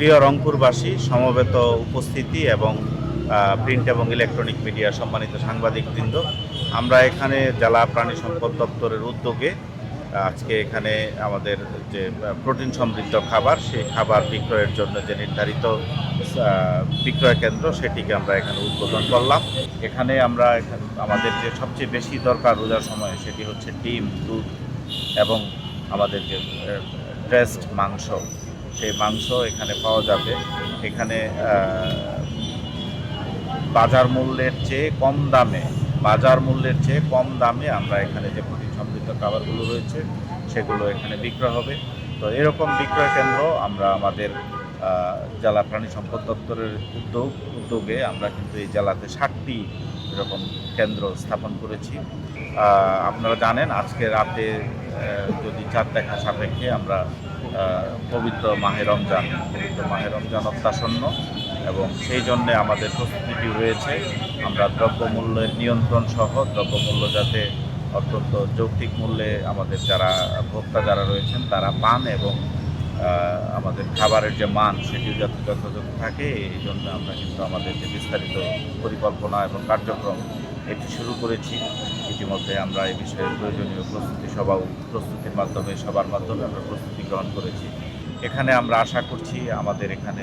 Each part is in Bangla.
প্রিয় রংপুরবাসী সমবেত উপস্থিতি এবং প্রিন্ট এবং ইলেকট্রনিক মিডিয়া সম্মানিত সাংবাদিকবৃন্দ, আমরা এখানে জেলা প্রাণী সম্পদ দপ্তরের উদ্যোগে আজকে এখানে আমাদের যে প্রোটিন সমৃদ্ধ খাবার, সেই খাবার বিক্রয়ের জন্য যে নির্ধারিত বিক্রয় কেন্দ্র, সেটিকে আমরা এখানে উদ্বোধন করলাম। এখানে আমরা এখানে, আমাদের যে সবচেয়ে বেশি দরকার রোজার সময়, সেটি হচ্ছে ডিম, দুধ এবং আমাদের যে ড্রেসড মাংস। সেই মাংস এখানে পাওয়া যাবে। এখানে বাজার মূল্যের চেয়ে কম দামে, বাজার মূল্যের চেয়ে কম দামে আমরা এখানে যে প্রোটিন সমৃদ্ধ খাবারগুলো রয়েছে, সেগুলো এখানে বিক্রয় হবে। তো এরকম বিক্রয় কেন্দ্র আমরা আমাদের জেলা প্রাণী সম্পদ দপ্তরের উদ্যোগ, উদ্যোগে আমরা কিন্তু এই জেলাতে ষাটটি এরকম কেন্দ্র স্থাপন করেছি। আপনারা জানেন, আজকে রাতে যদি চার দেখা সাপেক্ষে আমরা পবিত্র মাহে রমজান, পবিত্র মাহে রমজান অত্যাসন্ন এবং সেই জন্যে আমাদের প্রস্তুতি রয়েছে। আমরা দ্রব্যমূল্যের নিয়ন্ত্রণ সহ দ্রব্যমূল্য যাতে অত্যন্ত যৌক্তিক মূল্যে আমাদের যারা ভোক্তা যারা রয়েছেন, তারা পান এবং আমাদের খাবারের যে মান সেটিও যাতে যথাযথ থাকে, এই জন্য আমরা কিন্তু আমাদের যে বিস্তারিত পরিকল্পনা এবং কার্যক্রম এটি শুরু করেছি। ইতিমধ্যে আমরা এই বিষয়ে প্রয়োজনীয় প্রস্তুতি সভাও প্রস্তুতির মাধ্যমে সবার মাধ্যমে আমরা প্রস্তুতি গ্রহণ করেছি। এখানে আমরা আশা করছি আমাদের এখানে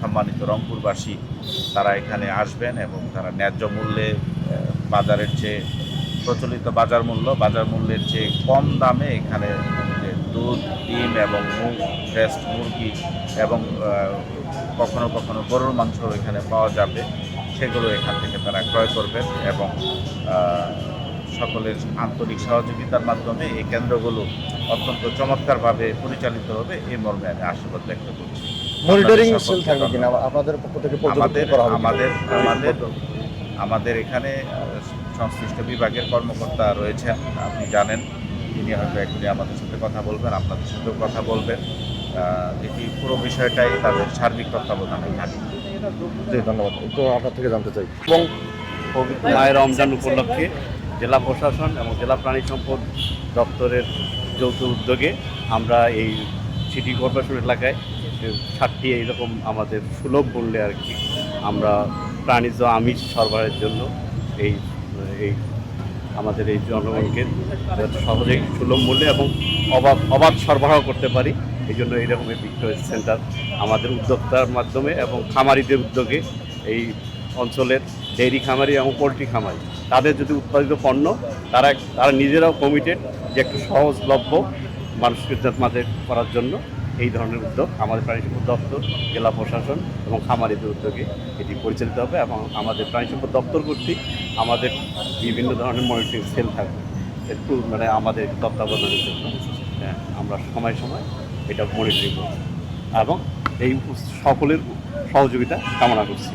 সম্মানিত রংপুরবাসী, তারা এখানে আসবেন এবং তারা ন্যায্য মূল্যে বাজারের চেয়ে প্রচলিত বাজার মূল্য, বাজার মূল্যের চেয়ে কম দামে এখানে দুধ, ডিম এবং মুগ ফ্রেস্ট মুরগি এবং কখনো কখনো গরুর মাংস এখানে পাওয়া যাবে। সেগুলো এখান থেকে তারা ক্রয় করবেন এবং সকলের আন্তরিক সহযোগিতার মাধ্যমে এই কেন্দ্রগুলো অত্যন্ত চমৎকারভাবে পরিচালিত হবে এই মর্মে আমি আশীর্বাদ ব্যক্ত করছি। মনিটরিং সেল থাকবে কিনা? আপনাদের পক্ষ থেকে আমাদের? আমাদের আমাদের আমাদের এখানে সংশ্লিষ্ট বিভাগের কর্মকর্তা রয়েছেন আপনি জানেন তিনি হয়তো এখনই আমাদের সাথে কথা বলবেন আপনাদের সাথেও কথা বলবেন। এটি পুরো বিষয়টাই তাদের সার্বিক তত্ত্বাবধানে থাকবে। জি, ধন্যবাদ। তো আপনার থেকে জানতে চাই। এবং মায়ের রমজান উপলক্ষে জেলা প্রশাসন এবং জেলা প্রাণী সম্পদ দপ্তরের যৌথ উদ্যোগে আমরা এই সিটি কর্পোরেশন এলাকায় ষাটটি এইরকম আমাদের সুলভ মূল্যে আর কি আমরা প্রাণীজ আমিষ সরবরাহের জন্য এই এই আমাদের এই জনগণকে সহজেই সুলভ মূল্যে এবং অবাধ অবাধ সরবরাহ করতে পারি। এই জন্য এইরকম এই বিক্রয় সেন্টার আমাদের উদ্যোক্তার মাধ্যমে এবং খামারিদের উদ্যোগে এই অঞ্চলের ডেইরি খামারি এবং পোলট্রি খামারি তাদের যদি উৎপাদিত পণ্য তারা তারা নিজেরাও কমিটেড যে একটু সহজলভ্য মানুষকে মাঝে করার জন্য এই ধরনের উদ্যোগ আমাদের প্রাণী সম্পদ দপ্তর জেলা প্রশাসন এবং খামারিদের উদ্যোগে এটি পরিচালিত হবে এবং আমাদের প্রাণী সম্পদ দপ্তর কর্তৃক আমাদের বিভিন্ন ধরনের মনিটরিং সেল থাকবে। একটু মানে আমাদের তত্ত্বাবধানের জন্য। হ্যাঁ, আমরা সময় সময় এটা মনিটরিং করছি এবং এই সকলের সহযোগিতা কামনা করছি।